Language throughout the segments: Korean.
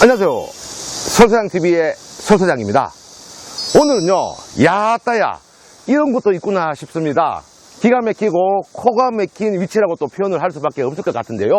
안녕하세요. 설사장TV의 설사장입니다. 오늘은요, 야따야, 이런 것도 있구나 싶습니다. 기가 막히고 코가 막힌 위치라고 또 표현을 할 수밖에 없을 것 같은데요.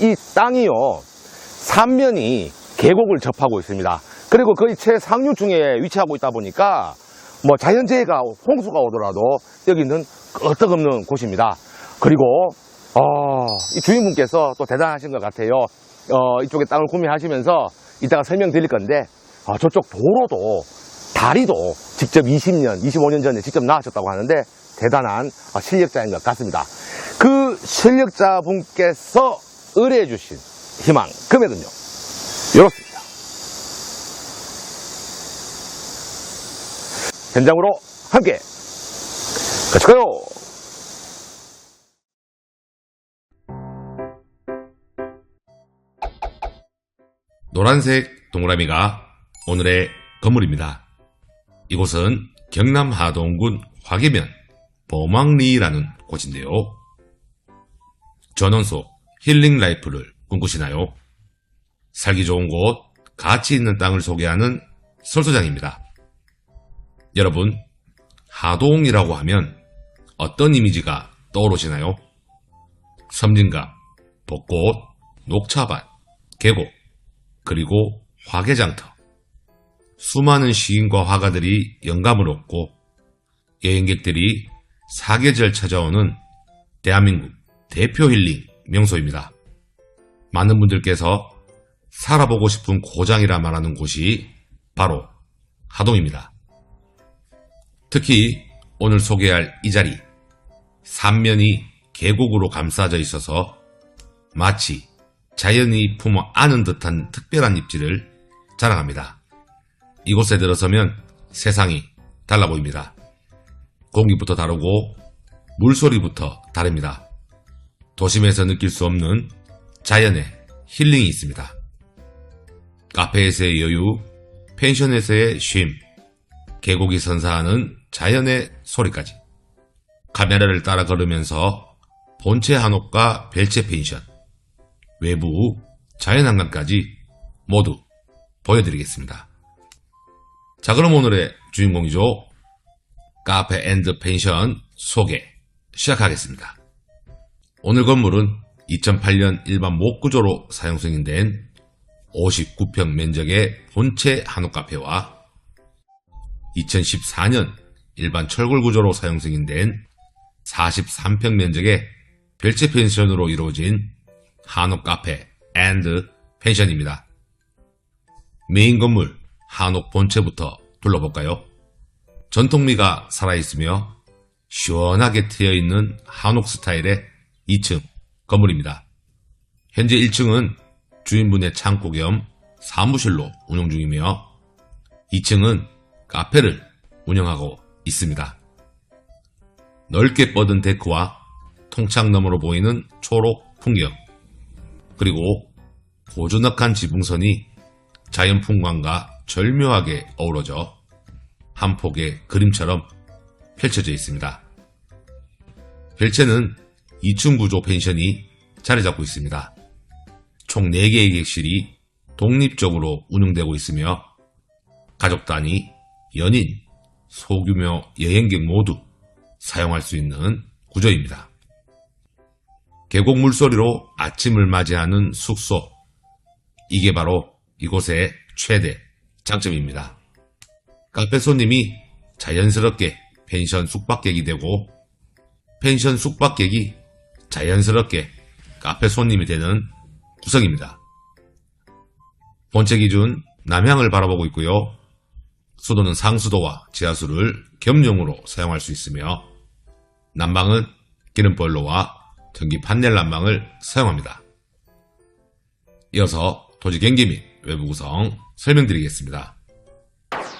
이 땅이요, 삼면이 계곡을 접하고 있습니다. 그리고 거의 최상류층에 위치하고 있다 보니까 뭐 자연재해가 홍수가 오더라도 여기는 끄떡없는 곳입니다. 그리고 어, 이 주인분께서 또 대단하신 것 같아요. 어, 이쪽에 땅을 구매하시면서 이따가 설명드릴 건데 어, 저쪽 도로도 다리도 직접 20년, 25년 전에 직접 나으셨다고 하는데 대단한 어, 실력자인 것 같습니다. 그 실력자분께서 의뢰해 주신 희망 금액은요. 이렇습니다. 현장으로 함께 같이 가요. 노란색 동그라미가 오늘의 건물입니다. 이곳은 경남 하동군 화계면 범왕리라는 곳인데요. 전원소 힐링 라이프를 꿈꾸시나요? 살기 좋은 곳, 가치 있는 땅을 소개하는 설소장입니다. 여러분, 하동이라고 하면 어떤 이미지가 떠오르시나요? 섬진강, 벚꽃, 녹차밭, 계곡, 그리고 화개장터. 수많은 시인과 화가들이 영감을 얻고 여행객들이 사계절 찾아오는 대한민국 대표 힐링 명소입니다. 많은 분들께서 살아보고 싶은 고장이라 말하는 곳이 바로 하동입니다. 특히 오늘 소개할 이 자리, 삼면이 계곡으로 감싸져 있어서 마치 자연이 품어 안은 듯한 특별한 입지를 자랑합니다. 이곳에 들어서면 세상이 달라 보입니다. 공기부터 다르고 물소리부터 다릅니다. 도심에서 느낄 수 없는 자연의 힐링이 있습니다. 카페에서의 여유, 펜션에서의 쉼, 계곡이 선사하는 자연의 소리까지 카메라를 따라 걸으면서 본체 한옥과 별채 펜션, 외부 자연한강까지 모두 보여드리겠습니다. 자 그럼 오늘의 주인공이죠. 카페 앤드 펜션 소개 시작하겠습니다. 오늘 건물은 2008년 일반 목구조로 사용 승인된 59평 면적의 본체 한옥 카페와 2014년 일반 철골 구조로 사용 승인된 43평 면적의 별채 펜션으로 이루어진 한옥 카페 앤드 펜션입니다. 메인 건물 한옥 본체부터 둘러볼까요? 전통미가 살아있으며 시원하게 트여있는 한옥 스타일의 2층 건물입니다. 현재 1층은 주인분의 창고 겸 사무실로 운영 중이며 2층은 카페를 운영하고 있습니다. 넓게 뻗은 데크와 통창 너머로 보이는 초록 풍경 그리고 고즈넉한 지붕선이 자연 풍광과 절묘하게 어우러져 한 폭의 그림처럼 펼쳐져 있습니다. 별채는 2층 구조 펜션이 자리 잡고 있습니다. 총 4개의 객실이 독립적으로 운영되고 있으며 가족 단위, 연인, 소규모 여행객 모두 사용할 수 있는 구조입니다. 계곡 물소리로 아침을 맞이하는 숙소. 이게 바로 이곳의 최대 장점입니다. 카페 손님이 자연스럽게 펜션 숙박객이 되고 펜션 숙박객이 자연스럽게 카페 손님이 되는 구성입니다. 본체 기준 남향을 바라보고 있고요. 수도는 상수도와 지하수를 겸용으로 사용할 수 있으며 난방은 기름보일러와 전기 판넬 난방을 사용합니다. 이어서 토지 경기 및 외부 구성 설명드리겠습니다.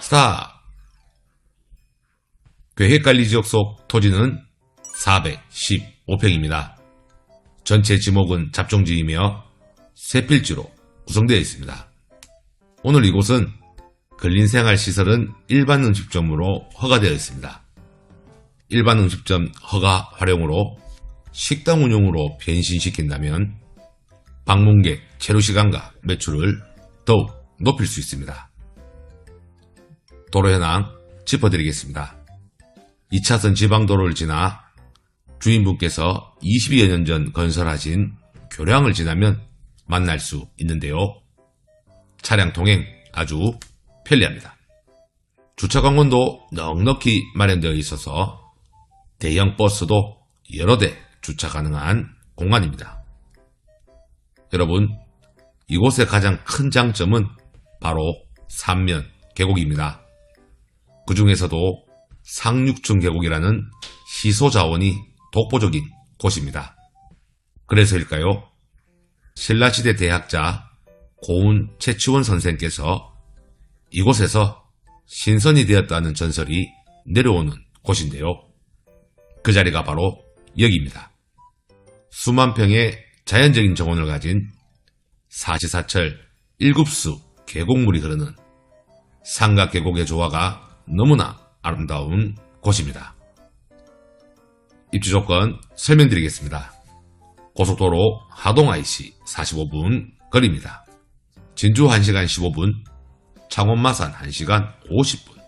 스타 계획관리지역 속 토지는 415평입니다. 전체 지목은 잡종지이며 세 필지로 구성되어 있습니다. 오늘 이곳은 근린생활시설은 일반 음식점으로 허가되어 있습니다. 일반 음식점 허가 활용으로 식당 운영으로 변신시킨다면 방문객 체류 시간과 매출을 더욱 높일 수 있습니다. 도로 현황 짚어드리겠습니다. 2차선 지방도로를 지나 주인분께서 20여 년 전 건설하신 교량을 지나면 만날 수 있는데요. 차량 통행 아주 편리합니다. 주차 공간도 넉넉히 마련되어 있어서 대형 버스도 여러 대 주차 가능한 공간입니다. 여러분, 이곳의 가장 큰 장점은 바로 삼면 계곡입니다. 그 중에서도 상륙층 계곡이라는 시소 자원이 독보적인 곳입니다. 그래서일까요? 신라시대 대학자 고운 최치원 선생께서 이곳에서 신선이 되었다는 전설이 내려오는 곳인데요. 그 자리가 바로 여기입니다. 수만 평의 자연적인 정원을 가진 사시사철 일급수 계곡물이 흐르는 삼각 계곡의 조화가 너무나 아름다운 곳입니다. 입지 조건 설명드리겠습니다. 고속도로 하동 IC 45분 거리입니다. 진주 1시간 15분, 창원 마산 1시간 50분,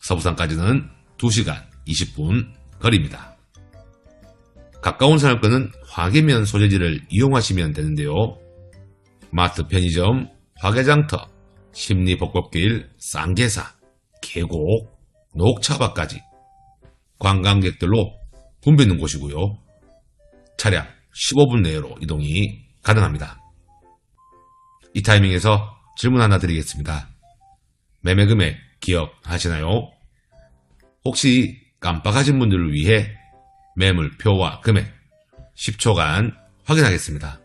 서부산까지는 2시간 20분 거리입니다. 가까운 사람권은 화계면 소재지를 이용하시면 되는데요. 마트 편의점, 화계장터, 심리벚꽃길, 쌍계사, 계곡, 녹차밭까지 관광객들로 붐비는 곳이고요. 차량 15분 내로 이동이 가능합니다. 이 타이밍에서 질문 하나 드리겠습니다. 매매 금액 기억하시나요? 혹시 깜빡하신 분들을 위해 매물표와 금액 10초간 확인하겠습니다.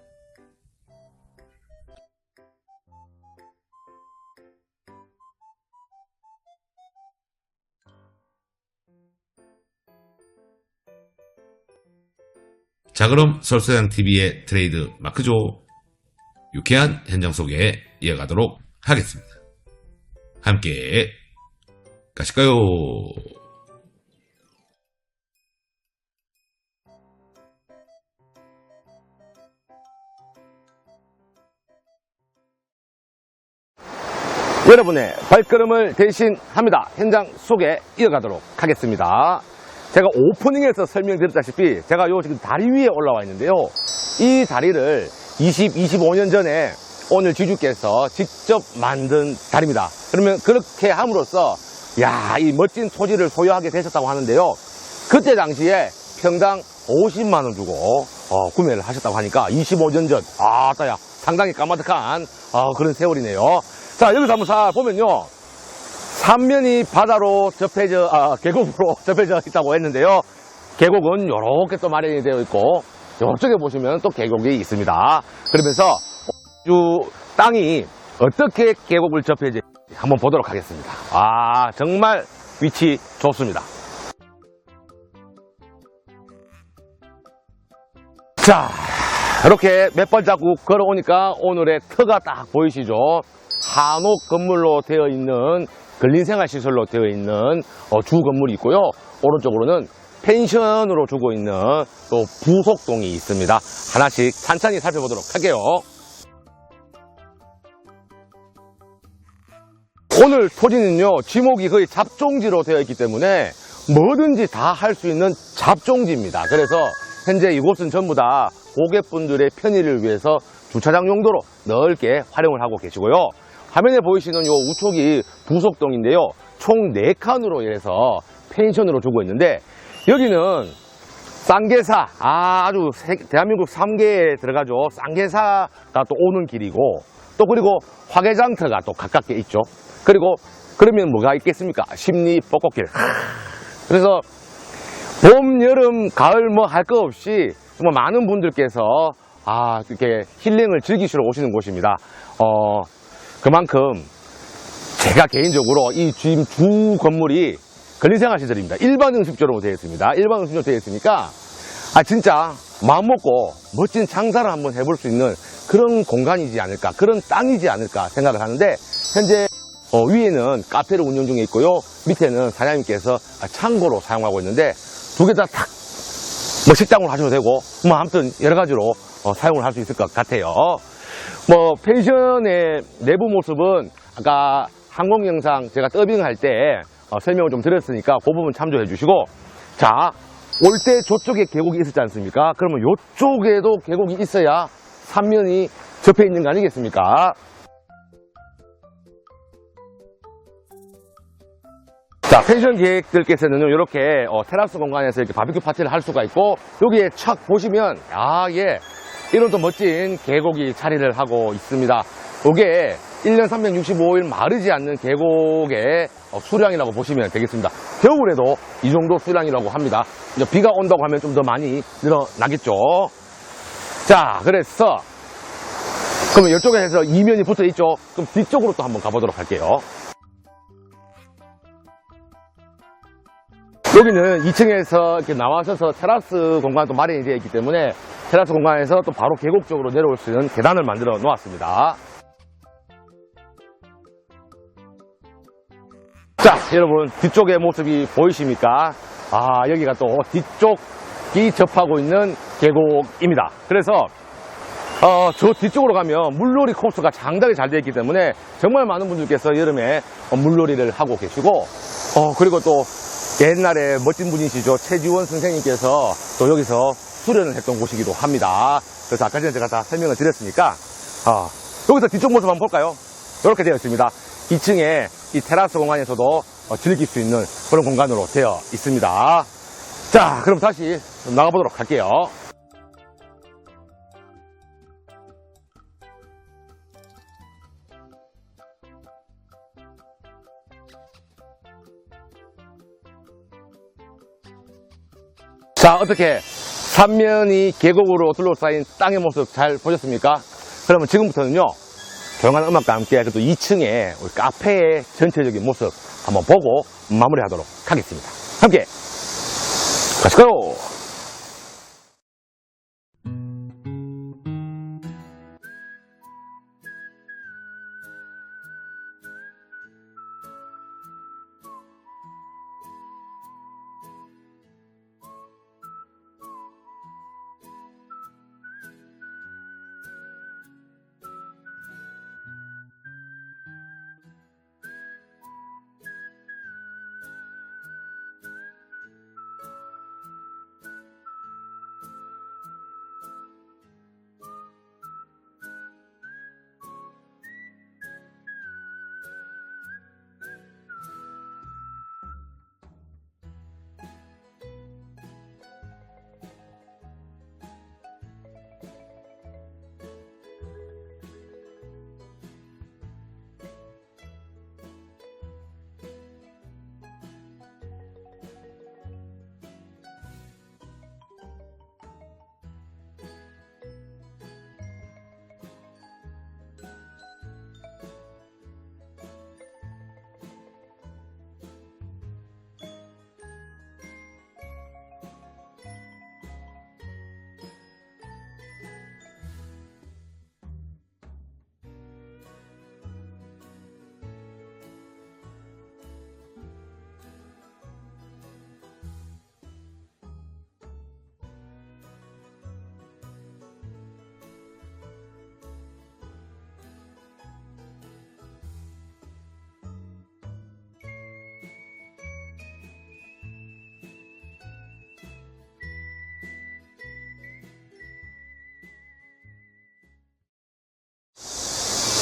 자 그럼 설소양TV의 트레이드 마크죠. 유쾌한 현장 속에 이어가도록 하겠습니다. 함께 가실까요? 여러분의 발걸음을 대신합니다. 현장 속에 이어가도록 하겠습니다. 제가 오프닝에서 설명드렸다시피 제가 요 지금 다리 위에 올라와 있는데요. 이 다리를 20, 25년 전에 오늘 지주께서 직접 만든 다리입니다. 그러면 그렇게 함으로써 야, 이 멋진 토지를 소유하게 되셨다고 하는데요. 그때 당시에 평당 50만 원 주고 어, 구매를 하셨다고 하니까 25년 전, 아, 따야 상당히 까마득한 어, 그런 세월이네요. 자, 여기서 한번 살 보면요. 삼면이 바다로 접해져, 아, 계곡으로 접해져 있다고 했는데요. 계곡은 이렇게 또 마련이 되어 있고, 이쪽에 보시면 또 계곡이 있습니다. 그러면서, 이 땅이 어떻게 계곡을 접해지 한번 보도록 하겠습니다. 아, 정말 위치 좋습니다. 자, 이렇게 몇 발자국 걸어오니까 오늘의 터가 딱 보이시죠? 한옥 건물로 되어 있는 근린생활시설로 되어 있는 어, 주 건물이 있고요. 오른쪽으로는 펜션으로 주고 있는 또 부속동이 있습니다. 하나씩 천천히 살펴보도록 할게요. 오늘 토지는요, 지목이 거의 잡종지로 되어 있기 때문에 뭐든지 다 할 수 있는 잡종지입니다. 그래서 현재 이곳은 전부 다 고객분들의 편의를 위해서 주차장 용도로 넓게 활용을 하고 계시고요. 화면에 보이시는 요 우측이 부속동인데요. 총 4칸으로 해서 펜션으로 주고 있는데 여기는 쌍계사, 아, 세- 대한민국 3개에 들어가죠. 쌍계사가 또 오는 길이고 또 그리고 화계장터가 또 가깝게 있죠. 그리고 그러면 뭐가 있겠습니까? 심리 벚꽃길. 그래서 봄, 여름, 가을 뭐 할 거 없이 정말 많은 분들께서 아, 이렇게 힐링을 즐기시러 오시는 곳입니다. 어, 그만큼 제가 개인적으로 이 지금 주 건물이 근린생활 시설입니다. 일반 응습조로 되어 있습니다. 일반 응습조로 되어 있으니까 아, 진짜 마음 먹고 멋진 장사를 한번 해볼 수 있는 그런 공간이지 않을까, 그런 땅이지 않을까 생각을 하는데 현재 어, 위에는 카페를 운영 중에 있고요. 밑에는 사장님께서 창고로 사용하고 있는데 두 개 다 탁, 뭐 식당으로 하셔도 되고, 뭐 아무튼 여러 가지로 어, 사용을 할 수 있을 것 같아요. 뭐 펜션의 내부 모습은 아까 항공 영상 제가 더빙할 때 어, 설명을 좀 드렸으니까 그 부분 참조해 주시고 자 올 때 저쪽에 계곡이 있었지 않습니까? 그러면 이쪽에도 계곡이 있어야 삼면이 접해 있는 거 아니겠습니까? 자, 펜션 계획들께서는 이렇게 어, 테라스 공간에서 이렇게 바비큐 파티를 할 수가 있고 여기에 착 보시면 아, 예. 이런 또 멋진 계곡이 자리를 하고 있습니다. 이게 1년 365일 마르지 않는 계곡의 어, 수량이라고 보시면 되겠습니다. 겨울에도 이 정도 수량이라고 합니다. 이제 비가 온다고 하면 좀 더 많이 늘어나겠죠. 자, 그래서 그러면 이쪽에 해서 이면이 붙어 있죠. 그럼 뒤쪽으로 또 한번 가보도록 할게요. 여기는 2층에서 이렇게 나와셔서 테라스 공간도 마련이 되어 있기 때문에 테라스 공간에서 또 바로 계곡 쪽으로 내려올 수 있는 계단을 만들어 놓았습니다. 자, 여러분 뒤쪽의 모습이 보이십니까? 아, 여기가 또 뒤쪽이 접하고 있는 계곡입니다. 그래서 어, 저 뒤쪽으로 가면 물놀이 코스가 상당히 잘 되어 있기 때문에 정말 많은 분들께서 여름에 어, 물놀이를 하고 계시고 어, 그리고 또 옛날에 멋진 분이시죠. 최지원 선생님께서 또 여기서 수련을 했던 곳이기도 합니다. 그래서 아까 전에 제가 다 설명을 드렸으니까 어, 여기서 뒤쪽 모습 한번 볼까요? 이렇게 되어 있습니다. 2층에 이 테라스 공간에서도 어, 즐길 수 있는 그런 공간으로 되어 있습니다. 자, 그럼 다시 나가보도록 할게요. 자, 어떻게 삼면이 계곡으로 둘러싸인 땅의 모습 잘 보셨습니까? 그러면 지금부터는요, 조용한 음악과 함께 그래도 2층에 우리 카페의 전체적인 모습 한번 보고 마무리하도록 하겠습니다. 함께 가실까요?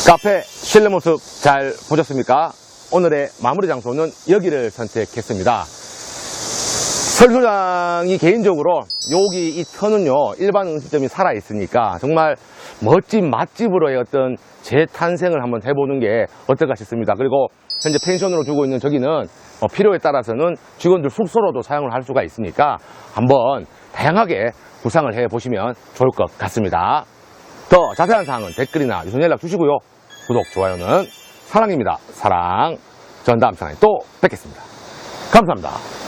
카페 실내 모습 잘 보셨습니까? 오늘의 마무리 장소는 여기를 선택했습니다. 설 소장이 개인적으로 여기 이 터는요 일반 음식점이 살아 있으니까 정말 멋진 맛집으로의 어떤 재탄생을 한번 해보는 게 어떨까 싶습니다. 그리고 현재 펜션으로 두고 있는 저기는 어, 필요에 따라서는 직원들 숙소로도 사용을 할 수가 있으니까 한번 다양하게 구상을 해 보시면 좋을 것 같습니다. 더 자세한 사항은 댓글이나 유선 연락 주시고요. 구독, 좋아요는 사랑입니다. 사랑. 전 다음 시간에 또 뵙겠습니다. 감사합니다.